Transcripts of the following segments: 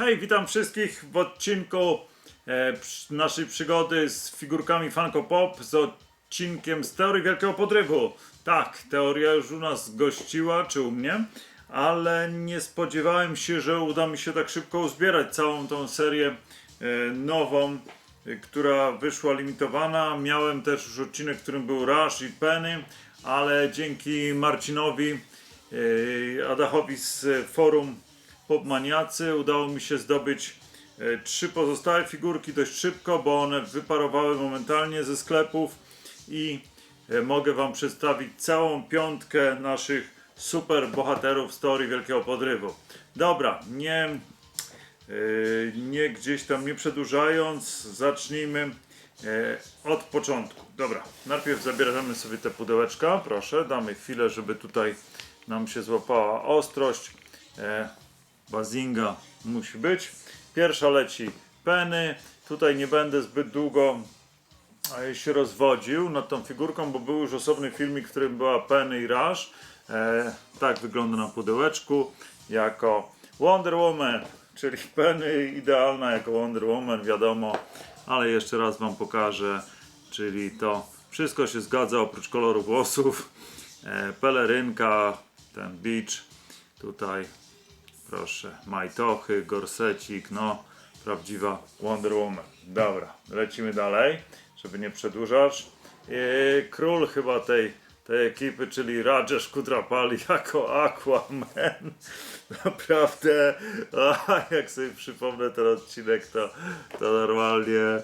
Hej, witam wszystkich w odcinku e, naszej przygody z figurkami Funko Pop, z odcinkiem z teorii Wielkiego Podrywu. Tak, teoria już u nas gościła, czy u mnie, ale nie spodziewałem się, że uda mi się tak szybko uzbierać całą tą serię e, nową, e, która wyszła limitowana. Miałem też już odcinek, w którym był Rush i Penny, ale dzięki Marcinowi e, Adachowi z forum Popmaniacy udało mi się zdobyć e, trzy pozostałe figurki dość szybko, bo one wyparowały momentalnie ze sklepów i e, mogę Wam przedstawić całą piątkę naszych super bohaterów teorii Wielkiego Podrywu. Dobra, nie, e, nie gdzieś tam nie przedłużając, zacznijmy od początku. Dobra, najpierw zabieramy sobie te pudełeczka, proszę, damy chwilę, żeby tutaj nam się złapała ostrość. Bazinga musi być. Pierwsza leci Penny. Tutaj nie będę zbyt długo się rozwodził nad tą figurką, bo był już osobny filmik, w którym była Penny i Rush. E, tak wygląda na pudełeczku jako Wonder Woman, czyli Penny idealna jako Wonder Woman, wiadomo, ale jeszcze raz Wam pokażę, czyli to wszystko się zgadza oprócz koloru włosów. E, pelerynka, ten beach, tutaj Proszę, majtochy, gorsecik, no, prawdziwa Wonder Woman. Dobra, lecimy dalej, żeby nie przedłużać. Król chyba tej, tej ekipy, czyli Rajesh Kudrapali jako Aquaman. Naprawdę, a, jak sobie przypomnę ten odcinek, to, to normalnie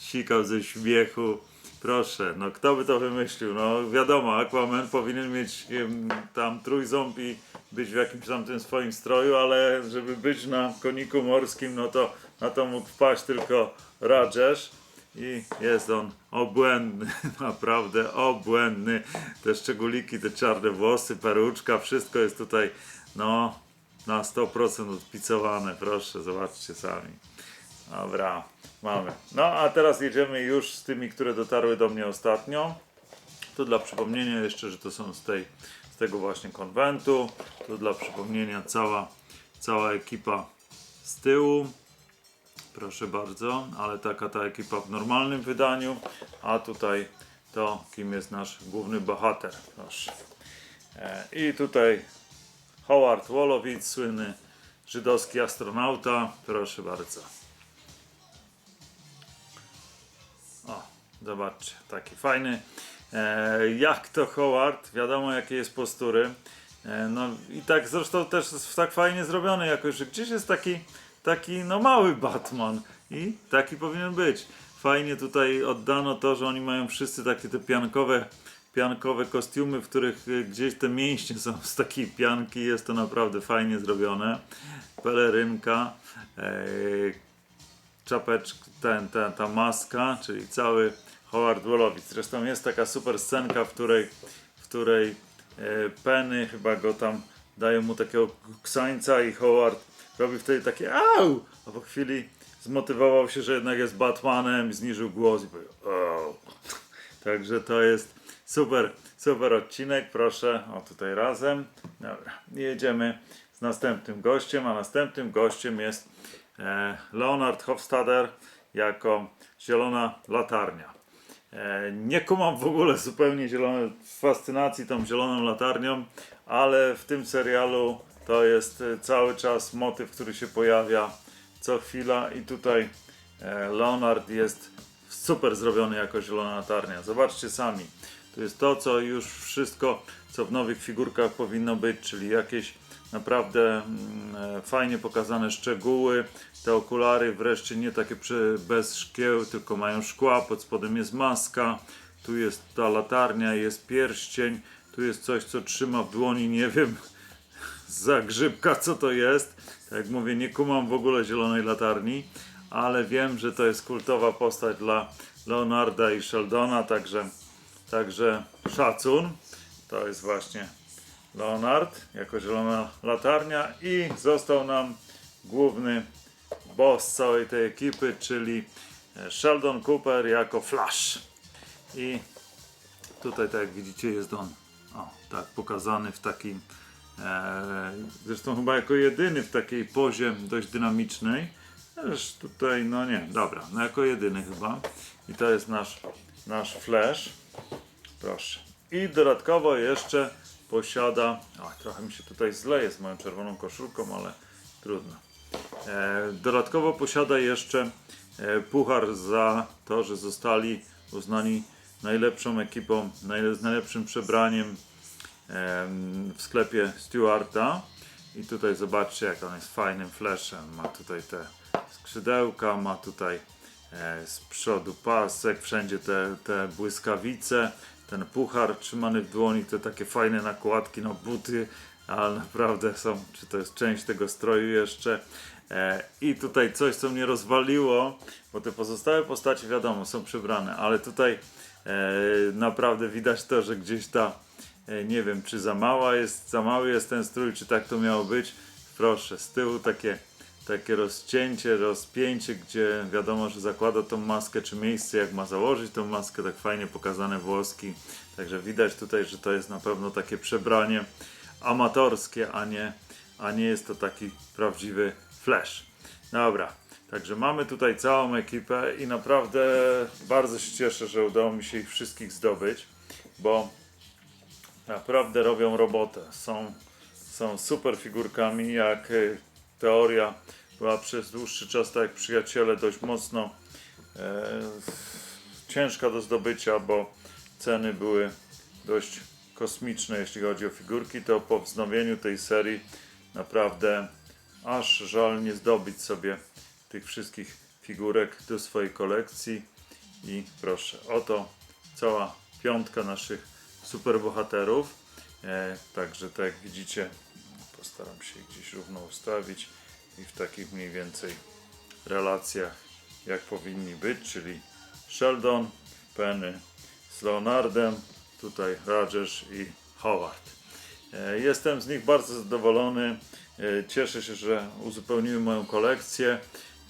sikał ze śmiechu. Proszę, no kto by to wymyślił? No wiadomo, Aquaman powinien mieć em, tam trójząb i być w jakimś tam tym swoim stroju, ale żeby być na koniku morskim, no to na to mógł wpaść tylko Rajesh. I jest on obłędny, naprawdę obłędny. Te szczególiki, te czarne włosy, peruczka, wszystko jest tutaj, no, na 100% odpicowane. Proszę, zobaczcie sami. Dobra, mamy. No a teraz jedziemy już z tymi, które dotarły do mnie ostatnio. Tu dla przypomnienia jeszcze, że to są z, tej, z tego właśnie konwentu. Tu dla przypomnienia cała, cała ekipa z tyłu. Proszę bardzo, ale taka ta ekipa w normalnym wydaniu. A tutaj to, kim jest nasz główny bohater. Proszę. E, I tutaj Howard Wolowitz, słynny żydowski astronauta. Proszę bardzo. O, zobaczcie, taki fajny. E, jak to Howard, wiadomo jakie jest postury. E, no i tak zresztą też tak fajnie zrobiony jakoś, że gdzieś jest taki, taki no mały Batman i taki powinien być. Fajnie tutaj oddano to, że oni mają wszyscy takie te piankowe, piankowe kostiumy, w których gdzieś te mięśnie są z takiej pianki. Jest to naprawdę fajnie zrobione. Pelerynka, e, czapeczka, ten, ten, ta maska, czyli cały Howard Wolowitz. Zresztą jest taka super scenka, w której, w której e, Penny chyba go tam dają mu takiego ksańca i Howard robi wtedy takie au, a po chwili zmotywował się, że jednak jest Batmanem, zniżył głos i powiedział au. Także to jest super, super odcinek, proszę, o tutaj razem. Dobra, jedziemy z następnym gościem, a następnym gościem jest e, Leonard Hofstadter jako zielona latarnia. E, nie kumam w ogóle zupełnie zielone, fascynacji tą zieloną latarnią, ale w tym serialu to jest e, cały czas motyw, który się pojawia co chwila i tutaj e, Leonard jest super zrobiony jako zielona latarnia. Zobaczcie sami. To jest to, co już wszystko, co w nowych figurkach powinno być, czyli jakieś naprawdę mm, e, fajnie pokazane szczegóły. Te okulary wreszcie nie takie bez szkieł, tylko mają szkła, pod spodem jest maska, tu jest ta latarnia, jest pierścień, tu jest coś, co trzyma w dłoni, nie wiem, zagrzybka, co to jest. Tak jak mówię, nie kumam w ogóle zielonej latarni, ale wiem, że to jest kultowa postać dla Leonarda i Sheldona, także, także szacun. To jest właśnie Leonard jako zielona latarnia i został nam główny boss całej tej ekipy, czyli Sheldon Cooper jako Flash. I tutaj, tak jak widzicie, jest on o, tak pokazany w takim E, zresztą chyba jako jedyny w takiej pozie dość dynamicznej. Też tutaj, no nie, dobra, no jako jedyny chyba. I to jest nasz, nasz flash. Proszę. I dodatkowo jeszcze posiada. A, trochę mi się tutaj zleje z moją czerwoną koszulką, ale trudno. E, dodatkowo posiada jeszcze e, puchar za to, że zostali uznani najlepszą ekipą, z najlepszym przebraniem em, w sklepie Stewarta. I tutaj zobaczcie, jak on jest fajnym flashem. Ma tutaj te skrzydełka, ma tutaj e, z przodu pasek, wszędzie te, te błyskawice, ten puchar trzymany w dłoni, te takie fajne nakładki, no buty, ale naprawdę są, czy to jest część tego stroju jeszcze. E, I tutaj coś, co mnie rozwaliło, bo te pozostałe postacie, wiadomo, są przebrane, ale tutaj e, naprawdę widać to, że gdzieś ta, e, nie wiem, czy za mała jest, za mały jest ten strój, czy tak to miało być. Proszę, z tyłu takie, takie rozcięcie, rozpięcie, gdzie wiadomo, że zakłada tą maskę, czy miejsce, jak ma założyć tą maskę, tak fajnie pokazane włoski. Także widać tutaj, że to jest na pewno takie przebranie amatorskie, a nie, a nie jest to taki prawdziwy flash. Dobra, także mamy tutaj całą ekipę i naprawdę bardzo się cieszę, że udało mi się ich wszystkich zdobyć, bo naprawdę robią robotę. Są, są super figurkami, jak teoria była przez dłuższy czas, tak jak przyjaciele, dość mocno e, ciężka do zdobycia, bo ceny były dość kosmiczne, jeśli chodzi o figurki, to po wznowieniu tej serii naprawdę aż żal nie zdobyć sobie tych wszystkich figurek do swojej kolekcji. I proszę, oto cała piątka naszych superbohaterów. E, także tak jak widzicie, postaram się gdzieś równo ustawić i w takich mniej więcej relacjach jak powinni być, czyli Sheldon, Penny z Leonardem, tutaj Rogers i Howard. E, Jestem z nich bardzo zadowolony. E, Cieszę się, że uzupełniły moją kolekcję.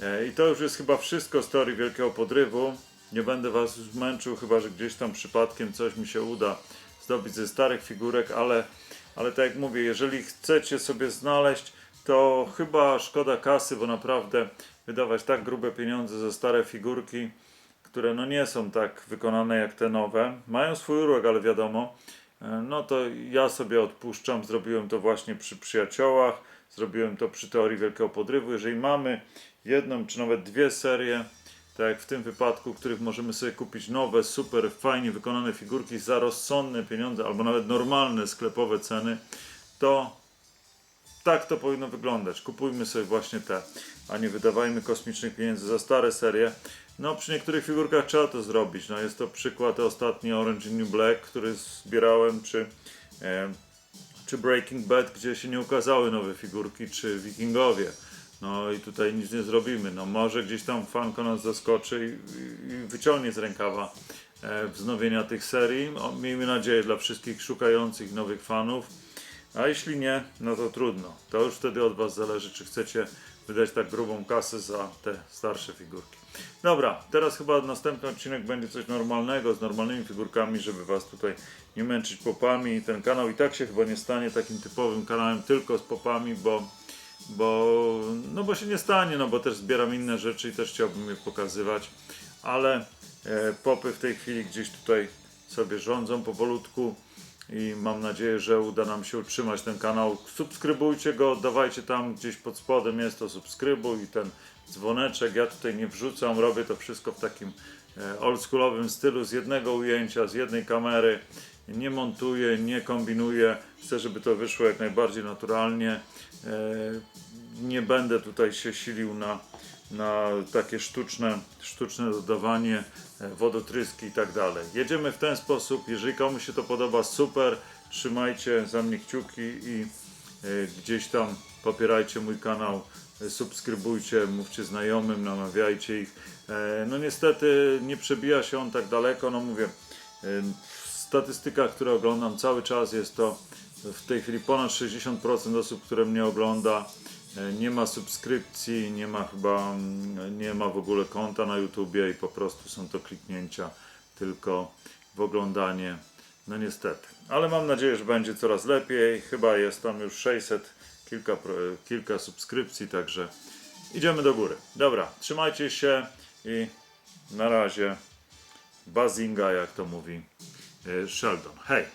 E, I to już jest chyba wszystko z teorii Wielkiego Podrywu. Nie będę Was męczył, chyba że gdzieś tam przypadkiem coś mi się uda zdobyć ze starych figurek, ale, ale tak jak mówię, jeżeli chcecie sobie znaleźć, to chyba szkoda kasy, bo naprawdę wydawać tak grube pieniądze za stare figurki, które no nie są tak wykonane jak te nowe. Mają swój urok, ale wiadomo, e, no to ja sobie odpuszczam. Zrobiłem to właśnie przy przyjaciołach, zrobiłem to przy teorii Wielkiego Podrywu. Jeżeli mamy jedną czy nawet dwie serie, tak jak w tym wypadku, których możemy sobie kupić nowe, super, fajnie wykonane figurki za rozsądne pieniądze, albo nawet normalne sklepowe ceny, to tak to powinno wyglądać. Kupujmy sobie właśnie te, a nie wydawajmy kosmicznych pieniędzy za stare serie. No, przy niektórych figurkach trzeba to zrobić. No, jest to przykład ostatni Orange is New Black, który zbierałem, czy, e, czy Breaking Bad, gdzie się nie ukazały nowe figurki, czy Wikingowie. No i tutaj nic nie zrobimy. No może gdzieś tam fanko nas zaskoczy i, i, wyciągnie z rękawa e, wznowienia tych serii. O, miejmy nadzieję dla wszystkich szukających nowych fanów. A jeśli nie, no to trudno. To już wtedy od Was zależy, czy chcecie wydać tak grubą kasę za te starsze figurki. Dobra, teraz chyba następny odcinek będzie coś normalnego, z normalnymi figurkami, żeby Was tutaj nie męczyć popami. Ten kanał i tak się chyba nie stanie takim typowym kanałem tylko z popami, bo, bo, no bo się nie stanie, no bo też zbieram inne rzeczy i też chciałbym je pokazywać. Ale e, popy w tej chwili gdzieś tutaj sobie rządzą powolutku i mam nadzieję, że uda nam się utrzymać ten kanał. Subskrybujcie go, dawajcie tam gdzieś pod spodem jest to subskrybuj i ten dzwoneczek. Ja tutaj nie wrzucam, robię to wszystko w takim e, oldschoolowym stylu z jednego ujęcia, z jednej kamery. Nie montuję, nie kombinuję. Chcę, żeby to wyszło jak najbardziej naturalnie. E, Nie będę tutaj się silił na, na takie sztuczne, sztuczne dodawanie, e, wodotryski i tak dalej. Jedziemy w ten sposób. Jeżeli komuś się to podoba, super. Trzymajcie za mnie kciuki i e, gdzieś tam popierajcie mój kanał, subskrybujcie, mówcie znajomym, namawiajcie ich. No niestety nie przebija się on tak daleko, no mówię, w statystykach, które oglądam cały czas jest to w tej chwili ponad 60% osób, które mnie ogląda. E, Nie ma subskrypcji, nie ma chyba, mm, nie ma w ogóle konta na YouTubie i po prostu są to kliknięcia tylko w oglądanie No niestety. Ale mam nadzieję, że będzie coraz lepiej. Chyba jest tam już 600, kilka, kilka subskrypcji, także idziemy do góry. Dobra, trzymajcie się i na razie. Bazinga, jak to mówi Sheldon. Hej!